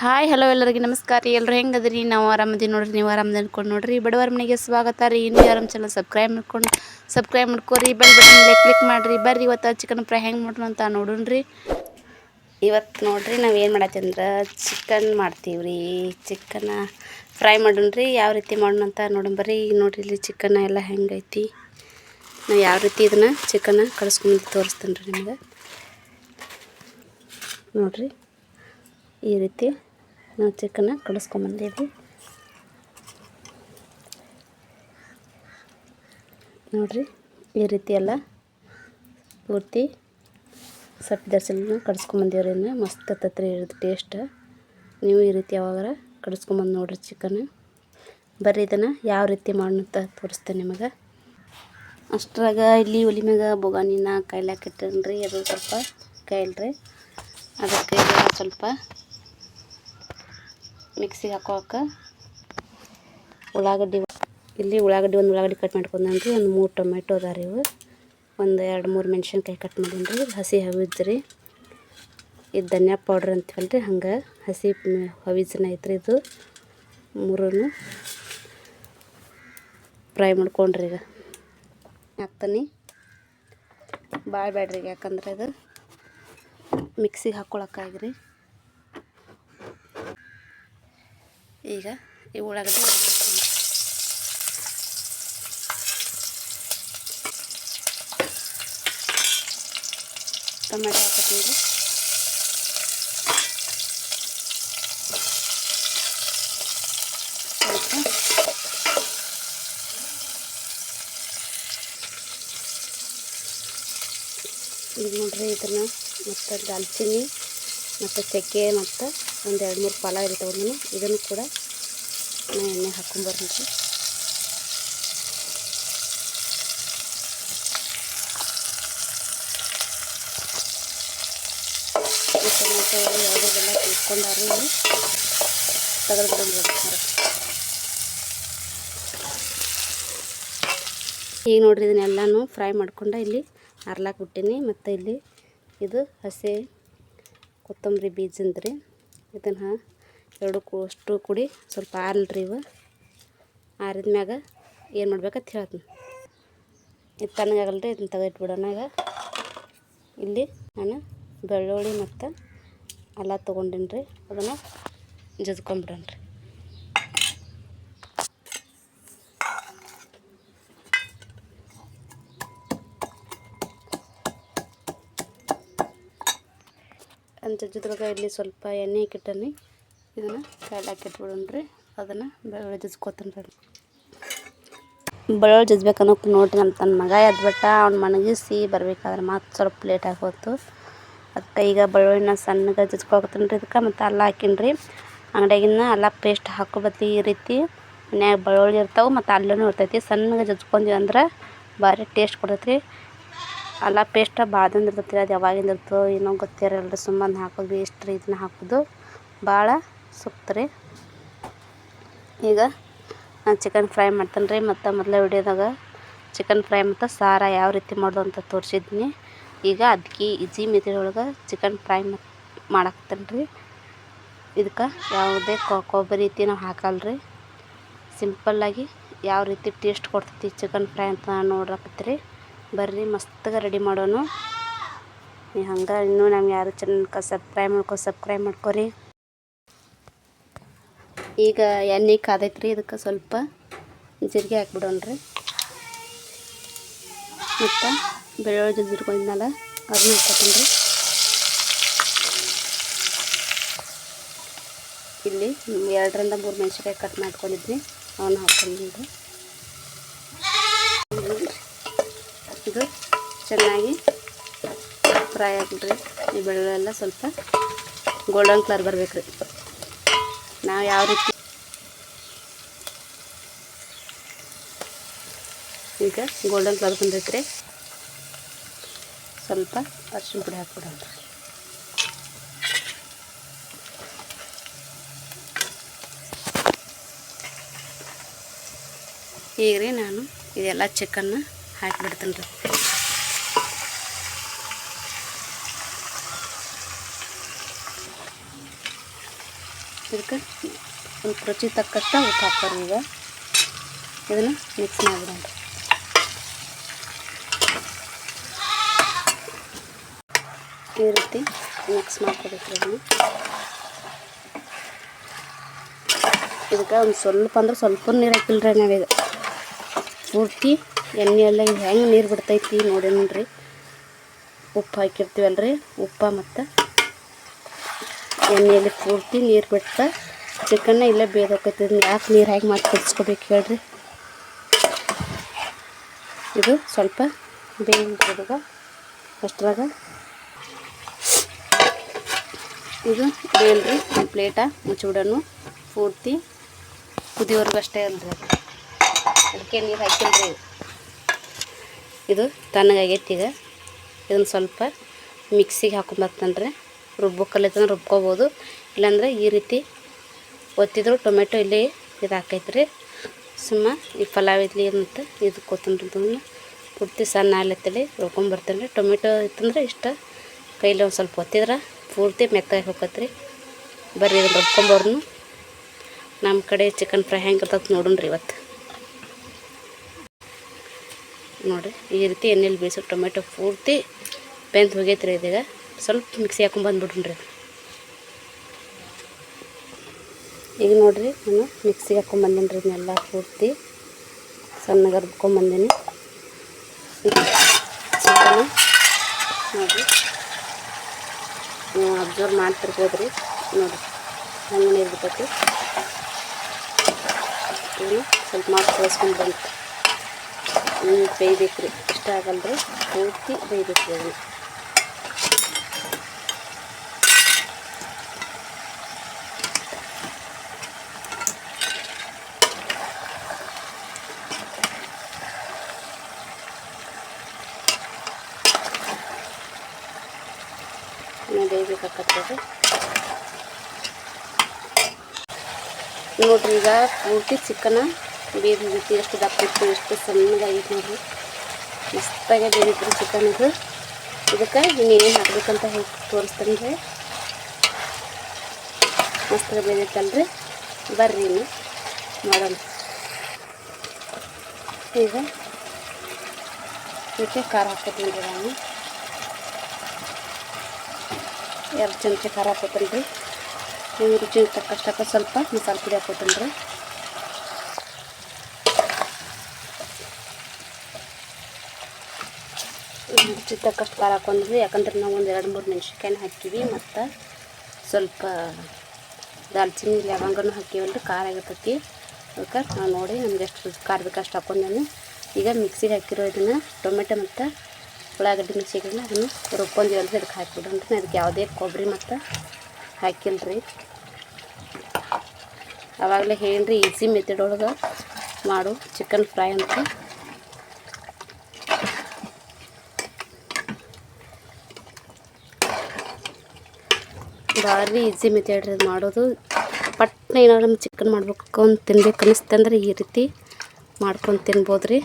Hi, hello ಎಲ್ಲರಿಗೆ ನಮಸ್ಕಾರ. ರೀ ಎಲ್ಲರೂ ಹೆಂಗದ್ರಿ? ನಾವು ಆರಾಮದೀವಿ ನೋಡ್ರಿ, ನೀವು ಆರಾಮದ ಅನ್ಕೊಂಡು ನೋಡ್ರಿ. ಬಡವರ ಮನೆಗೆ ಸ್ವಾಗತ ರೀ. ಇನ್ನೂ ಆರಾಮ್ ಚಾನಲ್ ಸಬ್ಸ್ಕ್ರೈಬ್ ಮಾಡ್ಕೊಂಡು ಸಬ್ಸ್ಕ್ರೈಬ್ ಮಾಡ್ಕೊರಿ. ಬೆಲ್ ಬಟನ್ ಮೇಲೆ ಕ್ಲಿಕ್ ಮಾಡಿರಿ. ಬರ್ರಿ ಇವತ್ತು ಚಿಕನ್ ಫ್ರೈ ಹೆಂಗೆ ಮಾಡೋಣ ಅಂತ ನೋಡೋಣ್ರಿ ಇವತ್ತು ನೋಡ್ರಿ ನಾವು ಏನು ಮಾಡತ್ತೆ ಅಂದ್ರೆ ಚಿಕನ್ ಮಾಡ್ತೀವಿ ರೀ. ಚಿಕನ್ನ ಫ್ರೈ ಮಾಡೋಣ್ರಿ ಯಾವ ರೀತಿ ಮಾಡೋಣ ಅಂತ ನೋಡೋಣ ಬರ್ರಿ. ಈಗ ನೋಡ್ರಿ ಇಲ್ಲಿ ಚಿಕನ್ ಎಲ್ಲ ಹೆಂಗೈತಿ ನಾವು ಯಾವ ರೀತಿ ಇದನ್ನು ಚಿಕನ್ನ ಕಳಿಸ್ಕೊಂಡು ತೋರಿಸ್ತೇನೆ ರೀ ನಿಮಗೆ. ನೋಡ್ರಿ. ಈ ರೀತಿ ನಾವು ಚಿಕನ್ನ ಕಡಿಸ್ಕೊಂಬಂದಿದ್ವಿ ನೋಡ್ರಿ, ಈ ರೀತಿ ಎಲ್ಲ ಪೂರ್ತಿ ಸಪ್ ದರ್ಸಲ್ನ ಕಡಿಸ್ಕೊಂಬಂದೀವ್ರಿ ಇನ್ನು. ಮಸ್ತ್ ಇರ್ತೈತೆ ಇರೋದು ಟೇಸ್ಟ್ ನೀವು ಈ ರೀತಿ ಯಾವಾಗಾರ ಕಡಿಸ್ಕೊಂಬಂದು ನೋಡ್ರಿ ಚಿಕನ್ ಬರ್ರಿ ಇದನ್ನು ಯಾವ ರೀತಿ ಮಾಡೋಣ ಅಂತ ತೋರಿಸ್ತೇನೆ ನಿಮಗೆ. ಅಷ್ಟ್ರಾಗ ಇಲ್ಲಿ ಒಲಿ ಮ್ಯಾಗ ಬೊಗಾನಿನ ಕಾಯ್ಲಾಕ ಹಾಕಿಟ್ಟನ್ರಿ ಅದು ಸ್ವಲ್ಪ ಕಾಯಿಲ್ರಿ. ಅದಕ್ಕೆ ಸ್ವಲ್ಪ ಮಿಕ್ಸಿಗೆ ಹಾಕೋಕ ಉಳ್ಳಾಗಡ್ಡಿ ಇಲ್ಲಿ ಉಳ್ಳಾಗಡ್ಡಿ ಒಂದು ಉಳ್ಳಾಗಡ್ಡಿ ಕಟ್ ಮಾಡ್ಕೊಂಡ್ರಿ ಒಂದು ಮೂರು ಟೊಮೆಟೊ ಅದಾರಿ ಇವು. ಒಂದು ಎರಡು ಮೂರು ಮೆಣಸಿನ್ಕಾಯಿ ಕಟ್ ಮಾಡೀನಿ ಹಸಿ ಹವಿದ್ರಿ ಇದು ಧನಿಯಾ ಪೌಡ್ರ್ ಅಂತೀವಲ್ಲ ರೀ ಹಂಗೆ ಹಸಿ ಹವಿಜನ ಐತ್ರಿ ಇದು. ಮೂರೂ ಫ್ರೈ ಮಾಡ್ಕೊಂಡ್ರಿ ಈಗ. ಹಾಕ್ತಾನೆ ಭಾಳ ಬೇಡ್ರಿ ಯಾಕಂದ್ರೆ ಇದು ಮಿಕ್ಸಿಗೆ ಹಾಕ್ಕೊಳಕ್ಕಾಗ್ರಿ ಈಗ ಈ ಉಳ್ಳಾಗಡ್ಡಿ ಹಾಕ್ತೀನಿ. ಟೊಮೆಟೊ ಸ್ವಲ್ಪ ಈಗ ನೋಡ್ರಿ ಇದನ್ನು ಮತ್ತು ದಾಲ್ಚಿನ್ನಿ ಮತ್ತು ಚಕ್ಕೆ ಮತ್ತು ಒಂದು ಎರಡು ಮೂರು ಫಲ ಇರ್ತಾವೆ ಇದನ್ನು ಕೂಡ ನಾ ಎಣ್ಣೆ ಈ ಟೊಮೆಟೊ ಯಾವುದೆಲ್ಲ ತಿಳ್ಕೊಂಡಾರು ಇಲ್ಲಿ. ಈಗ ನೋಡ್ರಿ, ಇದನ್ನೆಲ್ಲನೂ ಫ್ರೈ ಮಾಡ್ಕೊಂಡು ಇಲ್ಲಿ ಹರ್ಲಾಕ್ ಬಿಟ್ಟೀನಿ. ಮತ್ತು ಇಲ್ಲಿ ಇದು ಹಸಿ ಕೊತ್ತಂಬರಿ ಬೀಜಂದ್ರಿ ಇದನ್ನು ಎರಡು ಅಷ್ಟು ಕುಡಿ, ಸ್ವಲ್ಪ ಆರಲ್ರಿ ಇವು. ಆರಿದ ಮ್ಯಾಗ ಏನು ಮಾಡ್ಬೇಕಂತ ಹೇಳ್ತೀನಿ. ಇದು ತಣ್ಣಗಾಗಲ್ರಿ, ಇದನ್ನ ತೆಗೆದಿಟ್ಬಿಡೋಣ ಈಗ. ಇಲ್ಲಿ ನಾನು ಬೆಳ್ಳುಳ್ಳಿ ಮತ್ತು ಅಲ್ಲ ತೊಗೊಂಡೀನಿ ರೀ ಅದನ್ನು ಜಜ್ಕೊಂಬಿಡೋಣ ರೀ ಅಂತ ಜೊತೆಗೆ ಇಲ್ಲಿ ಸ್ವಲ್ಪ ಎಣ್ಣೆ ಹಾಕಿಟ್ಟನಿ ಇದನ್ನು ಕೈಲಿ ಹಾಕಿಟ್ಬಿಡೋಣ್ರಿ ಅದನ್ನು ಬೆಳ್ಳುಳ್ಳಿ ಜಜ್ಕೋತೀನಿ ಬೆಳ್ಳುಳ್ಳಿ ಜಜ್ಬೇಕನ್ನೋಕೆ ನೋಡಿ ನಮ್ಮ ತನ್ನ ಮಗ ಎದ್ಬಿಟ್ಟ ಅವ್ನು ಮಣಗಿಸಿ ಬರ್ಬೇಕಾದ್ರೆ ಮತ್ತೆ ಸ್ವಲ್ಪ ಲೇಟ್ ಆಗೋತು ಅದಕ್ಕೆ ಈಗ ಬೆಳ್ಳುಳ್ಳಿನ ಸಣ್ಣಗೆ ಜಜ್ಕೊಳಕತ್ತೀನಿ ರೀ ಇದಕ್ಕೆ. ಮತ್ತು ಅಲ್ಲ ಹಾಕಿನ್ರಿ ಅಂಗಡಿಯಾಗಿನ ಅಲ್ಲ ಪೇಸ್ಟ್ ಹಾಕೋಬತ್ತಿ ಈ ರೀತಿ. ಮನ್ಯಾಗ ಬೆಳ್ಳುಳ್ಳಿ ಇರ್ತಾವೆ, ಮತ್ತು ಅಲ್ಲೂ ಇರ್ತೈತಿ. ಸಣ್ಣಗೆ ಜಜ್ಕೊಂಡ್ವಿ ಅಂದ್ರೆ ಭಾರಿ ಟೇಸ್ಟ್ ಕೊಡತ್ರಿ ಅಲ್ಲ ಪೇಸ್ಟ್ ಭಾಳದಿಂದ ಇರ್ತೈತಿ, ಅದು ಯಾವಾಗಿಂದ ಇರ್ತೋ ಏನೋ ಗೊತ್ತಿರಲ್ಲ ಸುಮ್ಮನೆ ಹಾಕೋದು ಎಷ್ಟು ರೀತಿನ ಹಾಕೋದು. ಭಾಳ ಸೂಕ್ತ ರೀ. ಈಗ ನಾನು ಚಿಕನ್ ಫ್ರೈ ಮಾಡ್ತೇನೆ ರೀ, ಮತ್ತು ಮೊದಲೇ ವಿಡಿಯೋದಾಗ ಚಿಕನ್ ಫ್ರೈ ಮತ್ತು ಸಾರ ಯಾವ ರೀತಿ ಮಾಡೋದು ಅಂತ ತೋರಿಸಿದ್ನಿ. ಈಗ ಅದಕ್ಕೆ ಈಜಿ ಒಳಗೆ ಚಿಕನ್ ಫ್ರೈ ಮಾಡಾಕ್ತೇನೆ ರೀ. ಇದಕ್ಕೆ ಯಾವುದೇ ಕೊಬ್ಬರಿ ರೀತಿ ನಾವು ಹಾಕಲ್ಲ ರೀ ಸಿಂಪಲ್ಲಾಗಿ ಯಾವ ರೀತಿ ಟೇಸ್ಟ್ ಕೊಡ್ತೈತಿ ಚಿಕನ್ ಫ್ರೈ ಅಂತ ನೋಡ್ರಕತ್ತೀರಿ ಬರ್ರಿ ಮಸ್ತಾಗ ರೆಡಿ ಮಾಡೋಣ ನೀವು ಹಂಗೆ ಇನ್ನೂ ನಮ್ಗೆ ಯಾರು ಚಾನಲ್ಗೆ ಸಬ್ಸ್ಕ್ರೈಬ್ ಮಾಡ್ಕೊ ಸಬ್ಸ್ಕ್ರೈಬ್ ಮಾಡ್ಕೊರಿ. ಈಗ ಎಣ್ಣೆ ಕಾದೈತೆ ರೀ ಇದಕ್ಕೆ ಸ್ವಲ್ಪ ಜೀರಿಗೆ ಹಾಕ್ಬಿಡೋಣ ರೀ ಮತ್ತು ಬೆಳ್ಳುಳ್ಳಿ ಜಜ್ಜಿಟ್ಕೊಂಡಿದ್ನಲ್ಲ ಅದನ್ನ ಹಾಕ್ಕೊತೀನಿ ರೀ ಇಲ್ಲಿ ಎರಡರಿಂದ ಮೂರು ಮೆಣಸಿನ್ಕಾಯಿ ಕಟ್ ಮಾಡ್ಕೊಂಡಿದ್ವಿ ಅವನ್ನ ಹಾಕ್ಕೊಂಡಿದ್ವಿ ಇದು ಚೆನ್ನಾಗಿ ಫ್ರೈ ಆಗಿಬಿಡ್ರಿ, ಈ ಬೆಳ್ಳುಳ್ಳಿ ಎಲ್ಲ ಸ್ವಲ್ಪ ಗೋಲ್ಡನ್ ಕಲರ್ ಬರ್ಬೇಕು ರೀ ನಾವು ಯಾವ ರೀತಿ ಈಗ ಗೋಲ್ಡನ್ ಕಲರ್ ಬಂದೈತೆ ರೀ ಸ್ವಲ್ಪ ಅರ್ಶಿನ ಪುಡಿ ಹಾಕ್ಬಿಡೋಣ. ಈಗ ರೀ ನಾನು ಇದೆಲ್ಲ ಚಿಕನ್ನ ಹಾಕಿಬಿಡ್ತೀನಿ ರೀ. ಇದಕ್ಕೆ ಒಂದು ರುಚಿ ತಕ್ಕಷ್ಟ ಉಪ್ಪು ಹಾಕ್ತಾರೆ ಈಗ. ಇದನ್ನು ಮಿಕ್ಸ್ ಮಾಡಿಬಿಡೋಣ. ಈ ಇರುತ್ತೆ. ಮಿಕ್ಸ್ ಮಾಡ್ಕೋಬೇಕು ಅದನ್ನು. ಇದಕ್ಕೆ ಒಂದು ಸ್ವಲ್ಪ ಅಂದ್ರೆ ಸ್ವಲ್ಪ ನೀರು ಹಾಕಿಲ್ರಿ ನಾವೀಗ ಪೂರ್ತಿ ಎಣ್ಣೆ ಎಲ್ಲ ಹೆಂಗೆ ನೀರು ಬಿಡ್ತೈತಿ ನೋಡಿ ನೋಡ್ರಿ ಉಪ್ಪು ಹಾಕಿರ್ತೀವಲ್ರಿ, ಉಪ್ಪ ಮತ್ತು ಎಣ್ಣೆಯಲ್ಲಿ ಪೂರ್ತಿ ನೀರು ಬಿಡ್ತಾ ಚಿಕನ್ನ ಇಲ್ಲೇ ಬೇದೋಕೈತಿ ಇದನ್ನ ಯಾಕೆ ನೀರು ಹಾಕಿ ಮಾಡಿ ಕುದಿಸ್ಕೋಬೇಕು ಹೇಳ್ರಿ. ಇದು ಸ್ವಲ್ಪ ಬೇಯಿದಾಗ ಅಷ್ಟ್ರಾಗ ಇದು ಬೇಲ್ರಿ ಒಂದು ಪ್ಲೇಟ ಮುಚ್ಚಿಬಿಡೋಣ ಪೂರ್ತಿ ಕುದಿಯೋರ್ಗು ಅಷ್ಟೇ ಅಲ್ರಿ ಅದು ಅದಕ್ಕೆ ನೀರು ಹಾಕಿಲ್ರಿ. ಇದು ತಣ್ಣಗಾಗೈತಿ ಈಗ ಇದನ್ನು ಸ್ವಲ್ಪ ಮಿಕ್ಸಿಗೆ ಹಾಕೊಂಬರ್ತನ್ರಿ ರುಬ್ಬೋಕಲ್ಲೈತಂದ್ರೆ ರುಬ್ಕೋಬೋದು. ಇಲ್ಲಾಂದ್ರೆ ಈ ರೀತಿ ಒತ್ತಿದ್ರು ಟೊಮೆಟೊ ಇಲ್ಲಿ ಇದು ಹಾಕೈತ್ರಿ. ಸುಮ್ಮ ಈ ಪಲಾವ್ ಇದ್ಲಿ ಮತ್ತು ಇದು ಕೊತ್ತಂಬರಿ ಪೂರ್ತಿ ಸಣ್ಣ ಆಗ್ಲತ್ತಲ್ಲಿ ರುಬ್ಕೊಂಬರ್ತೇನೆ ರೀ ಟೊಮೆಟೊ ಇತ್ತಂದ್ರೆ ಇಷ್ಟ. ಕೈಲಿ ಒಂದು ಸ್ವಲ್ಪ ಒತ್ತಿದ್ರೆ ಪೂರ್ತಿ ಮೆತ್ತಾಗಿ ಹೋಗತ್ರಿ ಬರ್ರಿ ಇದನ್ನು ರುಬ್ಕೊಂಬರ್ನು ನಮ್ಮ ಕಡೆ ಚಿಕನ್ ಫ್ರೈ ಹೆಂಗೆ ಇರ್ತದೆ ನೋಡೋಣ ರೀ ಇವತ್ತು. ನೋಡಿರಿ, ಈ ರೀತಿ ಎಣ್ಣೆಲಿ ಬೇಯಿಸೋ ಟೊಮೆಟೊ ಪೂರ್ತಿ ಬೆಂದು ಹೋಗೈತ್ರಿ ಇದೀಗ. ಸ್ವಲ್ಪ ಮಿಕ್ಸಿ ಹಾಕೊಂಬಂದ್ಬಿಡ್ರಿ ಈಗ ನೋಡಿರಿ, ನಾನು ಮಿಕ್ಸಿಗೆ ಹಾಕೊಂಬಂದೀನಿ ರೀ ಇದನ್ನೆಲ್ಲ ಪೂರ್ತಿ. ಸಣ್ಣಗೆ ಚಿಕನ್ ನೋಡಿರಿ. ನೀವು ಅಬ್ಸರ್ವ್ ಮಾಡ್ತಿರ್ಬೋದು ರೀ ನೋಡಿ ಹಂಗೆ ನೀರು ಬಿಟ್ಟೈತಿ ಇದನ್ನು ಸ್ವಲ್ಪ ಮಾಡಿ ಕಳಿಸ್ಕೊಂಡು ಬಂತು ಬೇಯ್ಬೇಕು ರೀ ಇಷ್ಟ ಆಗಲ್ಲ ರೀ ಪೂರ್ತಿ ಬೇಯ್ಬೇಕು ರೀ ಅದನ್ನು. ಇನ್ನು ಬೇಯ್ಬೇಕಾಕತ್ತದ ನೋಡ್ರಿ ಈಗ ಪೂರ್ತಿ ಚಿಕನ ಬೇಯ್ದಿತ್ತು ಎಷ್ಟು ದಪ್ಪ ಇತ್ತು ಎಷ್ಟು ಸಣ್ಣದಾಗಿತ್ತು ನೋಡ್ರಿ ಮಸ್ತಾಗೆ ಬೇಯ್ದಿತ್ತು ಚಿಕನ್ ಇದು ಇದಕ್ಕೆ ಇನ್ನೇನು ಹಾಕ್ಬೇಕಂತ ಹೇಳಿ ತೋರಿಸ್ತೇನೆ ರೀ ಮಸ್ತಾಗಿ ಬೇಯ್ದೈತಲ್ರಿ ಬರ್ರಿ ಇನ್ನು ಮಾಡೋಣ ಈಗ ಇದಕ್ಕೆ ಖಾರ ಹಾಕ್ಕೊತೀನಿ ರೀ ನಾನು ಎರಡು ಚಮಚ ಖಾರ ಹಾಕೋತೀನಿ ರೀ ನೀವು ರುಚಿ ತಕ್ಕಷ್ಟಕ್ಕ ಸ್ವಲ್ಪ ಮಸಾಲೆ ಪುಡಿ ಹಾಕೋತೀನಿ ರೀ ತಕ್ಕಷ್ಟು ಖಾರ ಹಾಕೊಂಡ್ರಿ, ಯಾಕಂದ್ರೆ ನಾವು ಒಂದು ಎರಡು ಮೂರು ಮೆಣ್ಸಿನ್ಕಾಯಿನ ಹಾಕಿವಿ ಮತ್ತು ಸ್ವಲ್ಪ ದಾಲ್ಚಿನ್ನಿ ಲವಂಗನೂ ಹಾಕಿವಲ್ರಿ ಖಾರ ಆಗಿರ್ತೈತಿ. ಅದಕ್ಕೆ ನಾವು ನೋಡಿ ನಮ್ಗೆ ಎಷ್ಟು ಖಾರ ಬೇಕು ಅಷ್ಟು ಹಾಕೊಂಡೇನು ಈಗ ಮಿಕ್ಸಿಗೆ ಹಾಕಿರೋ ಇದನ್ನು ಟೊಮೆಟೊ ಮತ್ತು ಉಳ್ಳಾಗಡ್ಡಿ ಮಿಕ್ಸಿಗೆ ಅದನ್ನು ರುಬ್ಕೊಂಡಿವಲ್ರಿ ಅದಕ್ಕೆ ಹಾಕಿಬಿಡೋಣ್ರಿ ನಾ ಅದಕ್ಕೆ ಯಾವುದೇ ಕೊಬ್ಬರಿ ಮತ್ತು ಹಾಕಿಲ್ರಿ ಆವಾಗಲೇ ಹೇಳಿ ಈಸಿ ಮೆಥಡ್ ಒಳಗೆ ಮಾಡು ಚಿಕನ್ ಫ್ರೈ ಅಂತ. ಭಾರಿ ಈಸಿ ಮೆಥಡ್ ರೀ ಮಾಡೋದು. ಪಟ್ನ ಏನಾದ್ರು ಚಿಕನ್ ಮಾಡ್ಬೇಕು ತಿನ್ಬೇಕು ಅನ್ನಿಸ್ತಂದ್ರೆ ಈ ರೀತಿ ಮಾಡ್ಕೊಂಡು ತಿನ್ಬೋದು ರೀ.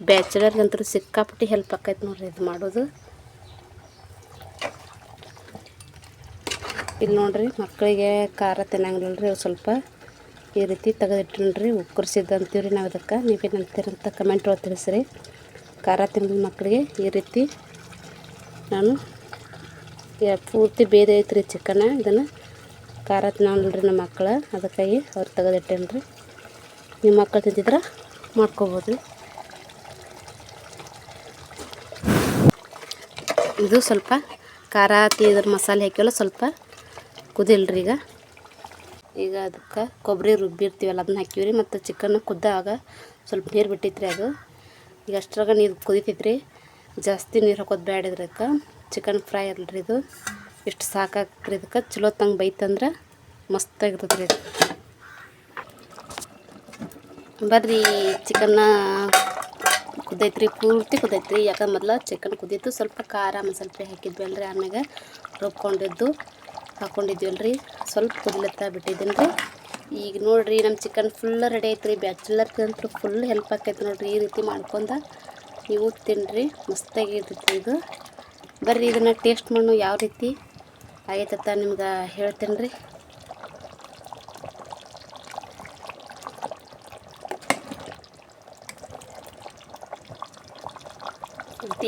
ಬ್ಯಾಚುಲರ್ಗಂತೂ ಸಿಕ್ಕಾಪಟ್ಟಿ ಹೆಲ್ಪ್ ಆಕೈತೆ ನೋಡ್ರಿ ಇದು ಮಾಡೋದು. ಇಲ್ಲಿ ನೋಡ್ರಿ ಮಕ್ಕಳಿಗೆ ಖಾರ ತಿನ್ನಂಗಿಲ್ಲ ರೀ ಸ್ವಲ್ಪ. ಈ ರೀತಿ ತೆಗೆದಿಟ್ಟಿನ್ರಿ ಉಕ್ಕರ್ಸಿದ್ದು ಅಂತೀವಿ ರೀ ನಾವು ಅದಕ್ಕೆ ನೀವೇನು ಅಂತೀರಂತ ಕಮೆಂಟ್ ಒಳಗೆ ತಿಳಿಸ್ರಿ. ಖಾರ ತಿನ್ನೋ ಮಕ್ಕಳಿಗೆ ಈ ರೀತಿ ನಾನು ಪೂರ್ತಿ ಐತೆ ರೀ ಚಿಕನ ಇದನ್ನು ಖಾರ ತಿನ್ನೋಲ್ರಿ ನಮ್ಮ ಮಕ್ಕಳು ಅದಕ್ಕಾಗಿ ಅವ್ರು ತೆಗೆದಿಟ್ಟೇನ್ರಿ ನಿಮ್ಮ ಮಕ್ಕಳು ತಿಂತಿದ್ರೆ ಮಾಡ್ಕೋಬೋದು ಇದು ಸ್ವಲ್ಪ ಖಾರ ಇದ್ರ ಮಸಾಲೆ ಹಾಕಿವಲ್ಲ ಸ್ವಲ್ಪ ಕುದಿಲ್ರಿ ಈಗ. ಈಗ ಅದಕ್ಕೆ ಕೊಬ್ಬರಿ ರುಬ್ಬಿರ್ತೀವಲ್ಲ ಅದನ್ನ ಹಾಕಿವ್ರಿ. ಮತ್ತು ಚಿಕನ್ ಕುದ್ದಾಗ ಸ್ವಲ್ಪ ನೀರು ಬಿಟ್ಟಿತ್ರಿ ಅದು. ಈಗ ಅಷ್ಟ್ರಾಗ ನೀರು ಕುದಿತೈತ್ರಿ. ಜಾಸ್ತಿ ನೀರು ಹಾಕೋದು ಬೇಡ ಇದ್ರಕ್ಕೆ ಚಿಕನ್ ಫ್ರೈ ಅಲ್ರಿ ಇದು. ಇಷ್ಟು ಸಾಕಾಕ್ರಿ ಇದಕ್ಕೆ. ಚಲೋ ತಂಗೆ ಬೈತಂದ್ರೆ ಮಸ್ತಾಗಿರ್ತದ್ರಿ ಬರ್ರಿ ಚಿಕನ್ನ ಕುದೈತ್ರಿ, ಪೂರ್ತಿ ಕುದೈತ್ರಿ. ಯಾಕಂದ್ರೆ ಮೊದಲು ಚಿಕನ್ ಕುದೀತು ಸ್ವಲ್ಪ ಖಾರ ಮಸಾಲೆ ಹಾಕಿದ್ವಿ ಅಲ್ರಿ, ಆಮ್ಯಾಗ ರುಬ್ಕೊಂಡಿದ್ದು ಹಾಕ್ಕೊಂಡಿದ್ವಿ ಅಲ್ರಿ ಸ್ವಲ್ಪ ಕುದಿಲತ್ತ ಬಿಟ್ಟಿದ್ದೀನಿ ರೀ ಈಗ ನೋಡಿರಿ ನಮ್ಮ ಚಿಕನ್ ಫುಲ್ ರೆಡಿ ಐತ್ರಿ ಬ್ಯಾಚುಲರ್ಗಂತೂ ಫುಲ್ ಹೆಲ್ಪ್ ಆಕೈತೆ ನೋಡಿರಿ, ಈ ರೀತಿ ಮಾಡ್ಕೊಂಡ ನೀವು ತಿನ್ನಿರಿ ಮಸ್ತಾಗಿ ಇರ್ತೈತಿ ಇದು. ಬರ್ರಿ, ಇದನ್ನು ಟೇಸ್ಟ್ ಮಾಡು, ಯಾವ ರೀತಿ ಆಗೈತತ್ತ ನಿಮ್ಗೆ ಹೇಳ್ತೇನೆ ರೀ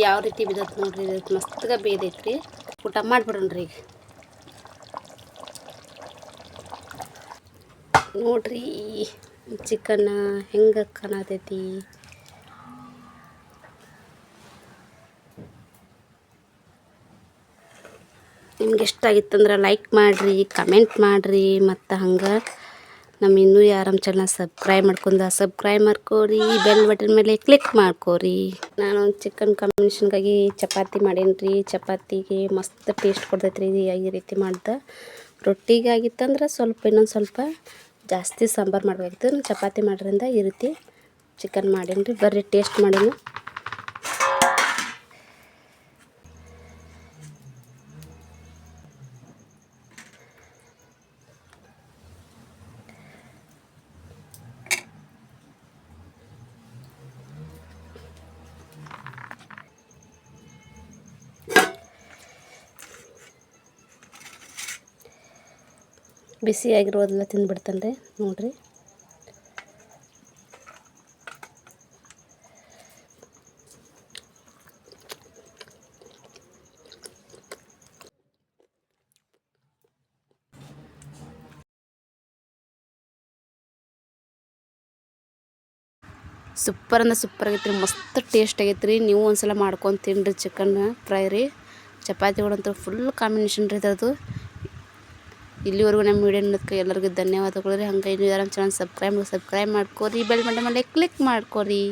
ಯಾವ ರೀತಿ ಬಿದ್ದತ್ ನೋಡ್ರಿ ಮಸ್ತ್ಗೆ ಮಸ್ತ್ಗ ರೀ ಊಟ ಮಾಡಿಬಿಡೋಣ್ರಿ ಈಗ. ನೋಡ್ರಿ ಚಿಕನ್ ಹೆಂಗೆ ಕಾಣತೈತಿ. ನಿಮ್ಗೆ ಇಷ್ಟ ಆಗಿತ್ತಂದ್ರೆ ಲೈಕ್ ಮಾಡಿರಿ ಕಮೆಂಟ್ ಮಾಡಿರಿ, ಮತ್ತು ಹಂಗೆ ನಮ್ಮ ಇನ್ನೂ ಯಾರು ನಮ್ಮ ಚಾನಲ್ ಸಬ್ಸ್ಕ್ರೈಬ್ ಮಾಡ್ಕೊಂಡ ಸಬ್ಸ್ಕ್ರೈಬ್ ಮಾಡ್ಕೋರಿ ಬೆಲ್ ಬಟನ್ ಮೇಲೆ ಕ್ಲಿಕ್ ಮಾಡ್ಕೋರಿ. ನಾನು ಚಿಕನ್ ಕಾಂಬಿನೇಷನ್ಗಾಗಿ ಚಪಾತಿ ಮಾಡೀನಿ ರೀ ಚಪಾತಿಗೆ ಮಸ್ತ್ ಟೇಸ್ಟ್ ಕೊಡ್ತೈತೆ ರೀ ಈ ರೀತಿ ಮಾಡ್ದೆ. ರೊಟ್ಟಿಗೆ ಆಗಿತ್ತಂದ್ರೆ ಸ್ವಲ್ಪ ಇನ್ನೊಂದು ಸ್ವಲ್ಪ ಜಾಸ್ತಿ ಸಾಂಬಾರು ಮಾಡ್ಬೇಕಿತ್ತು. ಚಪಾತಿ ಮಾಡ್ರಿಂದ ಈ ರೀತಿ ಚಿಕನ್ ಮಾಡೀನಿ ರೀ ಬರ್ರಿ ಟೇಸ್ಟ್ ಮಾಡೀನಿ. ಬಿಸಿಯಾಗಿರೋದೆಲ್ಲ ತಿಂದ್ಬಿಡ್ತಾನೆ ರೀ ನೋಡಿರಿ. ಸೂಪರ್ ಅಂದ್ರೆ ಸೂಪರ್ ಆಗೈತೆ ರೀ ಮಸ್ತ್ ಟೇಸ್ಟ್ ಆಗೈತೆ ರೀ ನೀವು ಒಂದ್ಸಲ ಮಾಡ್ಕೊಂಡು ತಿನ್ನಿರಿ ಚಿಕನ್ ಫ್ರೈ ರೀ. ಚಪಾತಿಗಳಂತೂ ಫುಲ್ ಕಾಂಬಿನೇಷನ್ ರೀ ಅದು ಇಲ್ಲಿವರೆಗೂ ನಮ್ಮ ವಿಡಿಯೋ ನೋಡೋದಕ್ಕೆ ಎಲ್ಲರಿಗೂ ಧನ್ಯವಾದಗಳು ರೀ. ಹಂಗೆ ಇನ್ನೂ ಯಾರು ಚಾನಲ್ ಸಬ್ಸ್ಕ್ರೈಬ್ ಸಬ್ಸ್ಕ್ರೈಬ್ ಮಾಡ್ಕೋರಿ. ಬೆಲ್ ಬಟನ್ ಮೇಲೆ ಕ್ಲಿಕ್ ಮಾಡ್ಕೋರಿ.